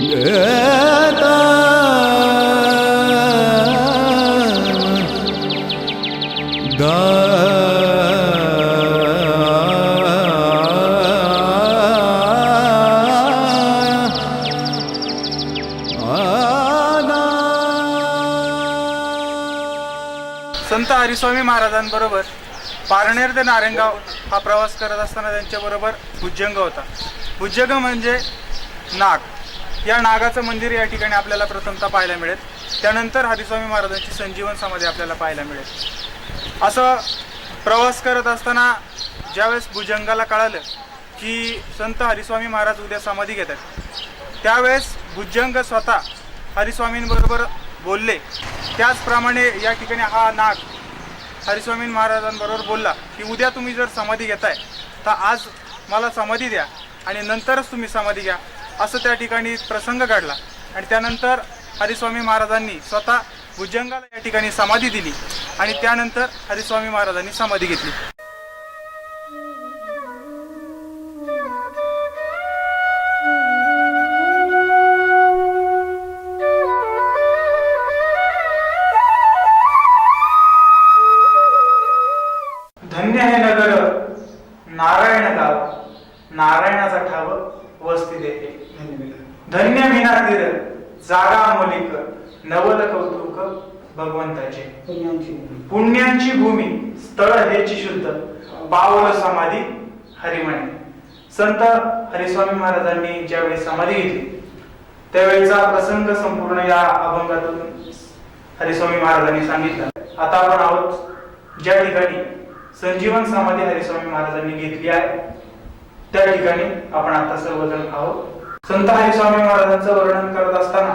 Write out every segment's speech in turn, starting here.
Yeah. Hariswami महाराजांबरोबर Parner ते नारायणगाव हा प्रवास करत असताना त्यांच्याबरोबर भुज्जंग होता. भुज्जंग म्हणजे नाग. या नागाचं मंदिर या ठिकाणी आपल्याला प्रथमतः पाहायला मिळेल. त्यानंतर हरिस्वामी महाराजांची संजीवन समाधी आपल्याला पाहायला मिळेल. असं प्रवास करत असताना ज्यावेळेस भुजंगाला कळालं की संत हरिस्वामी महाराज उद्या समाधी घेतात त्यावेळेस भुजंग स्वतः हरिस्वामींबरोबर बोलले. त्याचप्रमाणे या ठिकाणी हा नाग हरिस्वामी महाराजांबरोबर बोलला की उद्या तुम्ही जर समाधी घेताय तर आज मला समाधी द्या आणि नंतरच तुम्ही समाधी घ्या असं त्या ठिकाणी प्रसंग घडला. आणि त्यानंतर हरिस्वामी महाराजांनी स्वतः भुजंगाला या ठिकाणी समाधी दिली आणि त्यानंतर हरिस्वामी महाराजांनी समाधी घेतली. नवल कौतुक भगवंताचे. पुण्यांची भूमी. स्थळ हेची शुद्ध. पावल समाधी हरिमणी. संत हरिस्वामी महाराजांनी ज्यावेळी समाधी घेतली त्यावेळेचा प्रसंग संपूर्ण या अभंगातून हरिस्वामी महाराजांनी सांगितलं. आता आपण आहोत ज्या ठिकाणी संजीवन समाधी हरिस्वामी महाराजांनी घेतली आहे त्या ठिकाणी आपण आता सर्वजण आहोत. संत हरिस्वामी महाराजांचं वर्णन करत असताना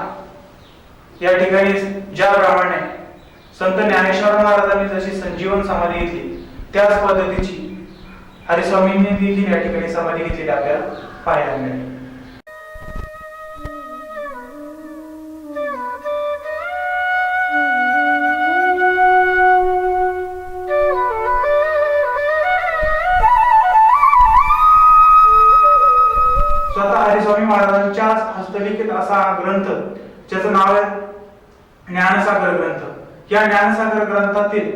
या ठिकाणी ज्याप्रमाणे संत ज्ञानेश्वर महाराजांनी जशी संजीवन समाधी घेतली त्याच पद्धतीची हरिस्वामींनी देखील या ठिकाणी समाधी घेतलेली आपल्याला पाहायला मिळेल. स्वतः हरिस्वामी महाराजांच्या हस्तलिखित असा हा ग्रंथ ज्याचं नाव आहे ज्ञानसागर ग्रंथ. या ज्ञानसागर ग्रंथातील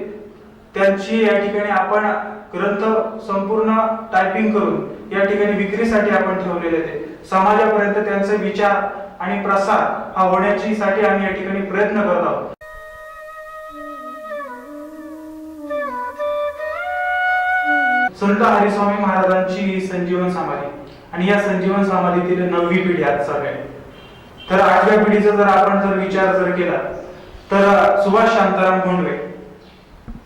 त्यांची या ठिकाणी आपण ग्रंथ संपूर्ण टायपिंग करून या ठिकाणी विक्रीसाठी आपण ठेवलेले ते समाजापर्यंत त्यांचे विचार आणि प्रसार हा होण्याची साठी आम्ही या ठिकाणी प्रयत्न करत आहोत. संत हरिस्वामी महाराजांची संजीवन समाधी आणि या संजीवन समाधीतील नववी पिढी आज सगळे तर आठव्या पिढीचा जर आपण जर विचार जर केला तर सुभाष शांताराम भोंडवे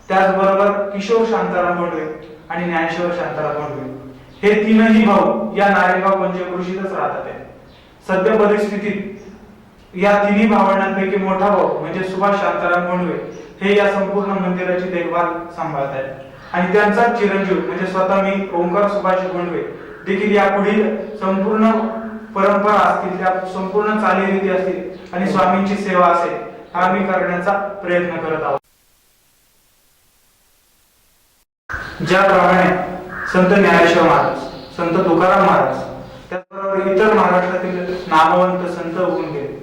त्याचबरोबर किशोर शांताराम भोंडवे आणि ज्ञानेश्वर शांताराम भोंडवे हे तीनही भाऊ या नारेगाव पंचकृषीतच राहतात. सध्या परिस्थितीत या तिन्ही भावंडांपैकी मोठा भाऊ म्हणजे सुभाष शांताराम भोंडवे हे या संपूर्ण मंदिराची देखभाल सांभाळत आहेत. आणि त्यांचा चिरंजीव म्हणजे स्वतः मी ओंकार सुभाष भोंडवे देखील या पुढील संपूर्ण परंपरा असतील त्या संपूर्ण चालीरीती असतील आणि स्वामींची सेवा असेल हा आम्ही करण्याचा प्रयत्न करत आहोत. ज्याप्रमाणे संत ज्ञानेश्वर महाराज संत तुकाराम महाराज त्याचबरोबर इतर महाराष्ट्रातील नामवंत संत होऊन गेले.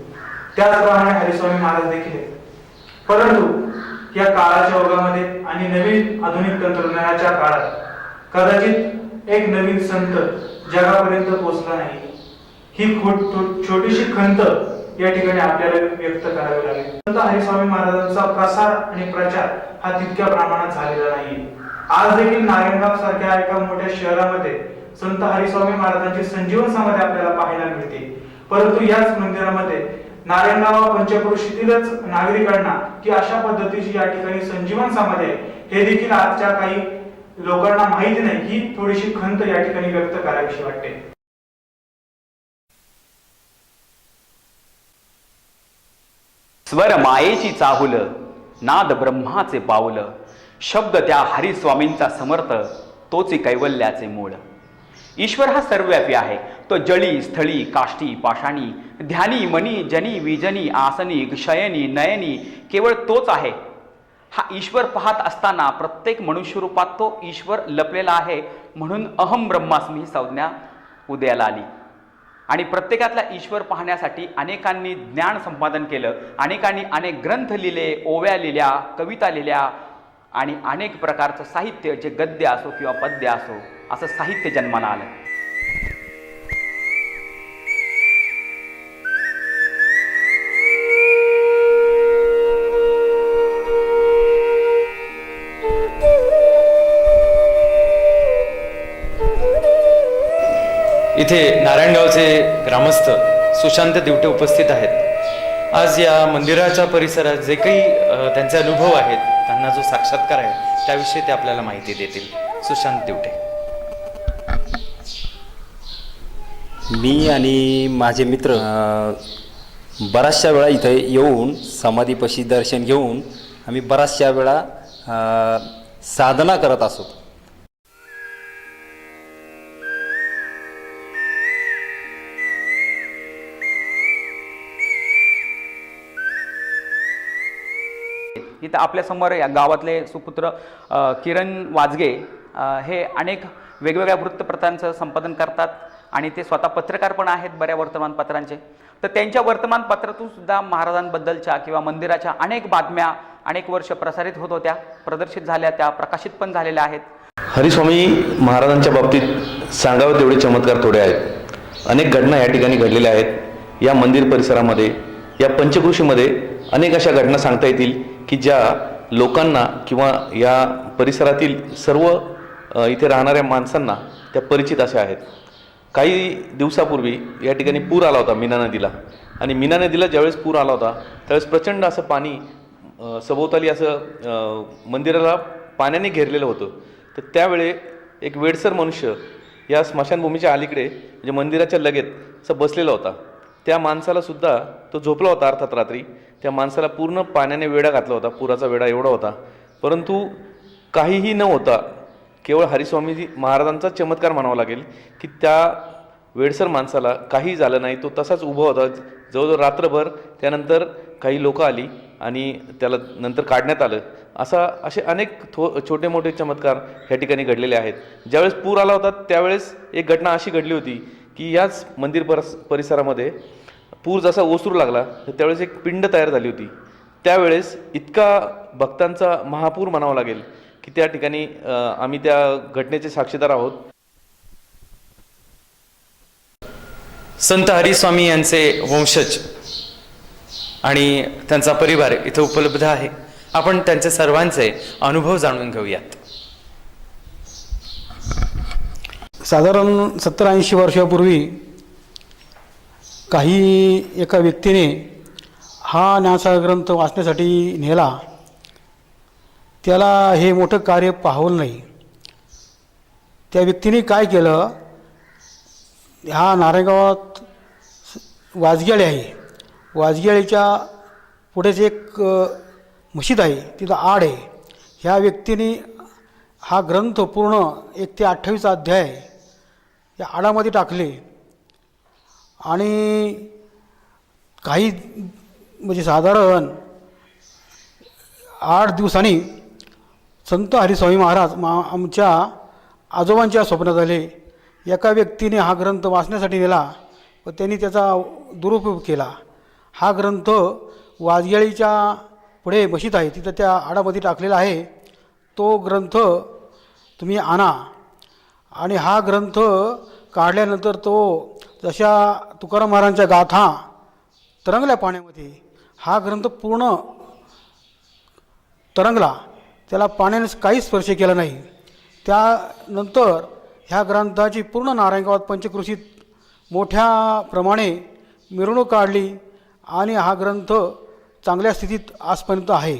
त्याचप्रमाणे हरिस्वामी महाराज देखील परंतु या काळाच्या ओघामध्ये आणि नवीन आधुनिक तंत्रज्ञानाच्या काळात कदाचित एक नवीन संत जगापर्यंत पोहोचला नाही. ही खोट छोटीशी खंत या ठिकाणी आपल्याला व्यक्त करावे लागेल. संत हरिस्वामी महाराजांचा प्रसार आणि प्रचार हा तितक्या प्रमाणात झालेला नाही आज देखील नारायणगाव सारख्या एका मोठ्या शहरामध्ये संत हरिस्वामी महाराजांची संजीवन समाधी आपल्याला पाहायला मिळते. परंतु याच मंदिरामध्ये नारायणगाव पंचक्रोशीतीलच नागरिकांना की अशा पद्धतीची या ठिकाणी संजीवन समाधी आहे हे देखील आजच्या काही लोकांना माहिती नाही ही थोडीशी खंत या ठिकाणी व्यक्त करावीशी वाटते. स्वर मायेची चाहुल नाद ब्रह्माचे पाऊल शब्द त्या हरिस्वामींचा समर्थ तोचे कैवल्याचे मूळ. ईश्वर हा सर्वव्यापी आहे. तो जळी स्थळी काष्टी पाषाणी ध्यानी मनी जनी विजनी आसनी शयनी नयनी केवळ तोच आहे. हा ईश्वर पाहत असताना प्रत्येक मनुष्यरूपात तो ईश्वर लपलेला आहे म्हणून अहम ब्रह्मास्मी ही संज्ञा उदयाला आली. आणि प्रत्येकातला ईश्वर पाहण्यासाठी अनेकांनी ज्ञान संपादन केलं अनेकांनी अनेक ग्रंथ लिहिले ओव्या लिहिल्या कविता लिहिल्या आणि अनेक प्रकारचं साहित्य जे गद्य असो किंवा पद्य असो असं साहित्य जन्माला आलं. इथे नारायणगावचे ग्रामस्थ सुशांत दिवटे उपस्थित आहेत. आज या मंदिराच्या परिसरात जे काही त्यांचे अनुभव आहेत त्यांना जो साक्षात्कार आहे त्याविषयी ते आपल्याला माहिती देतील. सुशांत दिवटे. मी आणि माझे मित्र बऱ्याचशा वेळा इथे येऊन समाधीपाशी दर्शन घेऊन आम्ही बऱ्याचशा वेळा साधना करत असतो. इथं आपल्यासमोर या गावातले सुपुत्र किरण वाजगे हे अनेक वेगवेगळ्या वृत्तपत्रांचं संपादन करतात आणि ते स्वतः पत्रकार पण आहेत बऱ्या वर्तमानपत्रांचे. तर त्यांच्या वर्तमानपत्रातून सुद्धा महाराजांबद्दलच्या किंवा मंदिराच्या अनेक बातम्या अनेक वर्ष प्रसारित होत होत्या प्रदर्शित झाल्या त्या प्रकाशित पण झालेल्या आहेत. हरिस्वामी महाराजांच्या बाबतीत सांगावं तेवढे चमत्कार थोडे आहेत. अनेक घटना या ठिकाणी घडलेल्या आहेत. या मंदिर परिसरामध्ये या पंचकृषीमध्ये अनेक अशा घटना सांगता येतील. की ज्या लोकांना किंवा या परिसरातील सर्व इथे राहणाऱ्या माणसांना त्या परिचित अशा आहेत. काही दिवसापूर्वी या ठिकाणी पूर आला होता मीना नदीला. आणि मीना नदीला ज्यावेळेस पूर आला होता त्यावेळेस प्रचंड असं पाणी सभोवताली असं मंदिराला पाण्याने घेरलेलं होतं. तर त्यावेळे एक वेडसर मनुष्य या स्मशानभूमीच्या अलीकडे म्हणजे मंदिराच्या लगेत असं बसलेला होता. त्या माणसाला सुद्धा तो झोपला होता अर्थात रात्री. त्या माणसाला पूर्ण पाण्याने वेढा घातला होता पुराचा वेढा एवढा होता. परंतु काहीही न होता केवळ हरिस्वामीजी महाराजांचा चमत्कार म्हणावा लागेल की त्या वेडसर माणसाला काही झालं नाही तो तसाच उभा होता. जवळजवळ रात्रभर त्यानंतर काही लोकं आली आणि त्याला नंतर काढण्यात आलं. असा असे अनेक थो छोटे मोठे चमत्कार ह्या ठिकाणी घडलेले आहेत. ज्यावेळेस पूर आला होता त्यावेळेस एक घटना अशी घडली होती की याच मंदिर परस परिसरामध्ये पूर जसा ओसरू लागला तर त्यावेळेस एक पिंड तयार झाली होती. त्यावेळेस इतका भक्तांचा महापूर म्हणावा लागेल की त्या ठिकाणी आम्ही त्या घटनेचे साक्षीदार आहोत. संत हरिस्वामी यांचे वंशज आणि त्यांचा परिवार इथं उपलब्ध आहे. आपण त्यांचे सर्वांचे अनुभव जाणून घेऊयात. साधारण सत्तर ऐंशी वर्षापूर्वी काही एका व्यक्तीने हा न्यासा ग्रंथ वाचण्यासाठी नेला. त्याला हे मोठं कार्य पाहवलं नाही. त्या व्यक्तीने काय केलं? ह्या नारायणगावात वाजगेळे आहे. वाजगेळेच्या पुढेच एक मशीद आहे. तिथं आड आहे. ह्या व्यक्तीने हा ग्रंथ पूर्ण एक ते अठ्ठावीस अध्याय या आडामध्ये टाकले. आणि काही म्हणजे साधारण आठ दिवसांनी संत हरिस्वामी महाराज मा आमच्या आजोबांच्या स्वप्नात आले. एका व्यक्तीने हा ग्रंथ वाचण्यासाठी नेला व त्यांनी त्याचा दुरुपयोग केला. हा ग्रंथ वाजगेळीच्या पुढे बशीत आहे. तिथं त्या आडामध्ये टाकलेला आहे. तो ग्रंथ तुम्ही आणा. आणि हा ग्रंथ काढल्यानंतर तो जशा तुकाराम महाराजांच्या गाथा तरंगल्या पाण्यामध्ये हा ग्रंथ पूर्ण तरंगला. त्याला पाण्याने काहीच स्पर्श केला नाही. त्यानंतर ह्या ग्रंथाची पूर्ण नारायणगावात पंचकृषीत मोठ्या प्रमाणे मिरवणूक काढली आणि हा ग्रंथ चांगल्या स्थितीत आजपर्यंत आहे.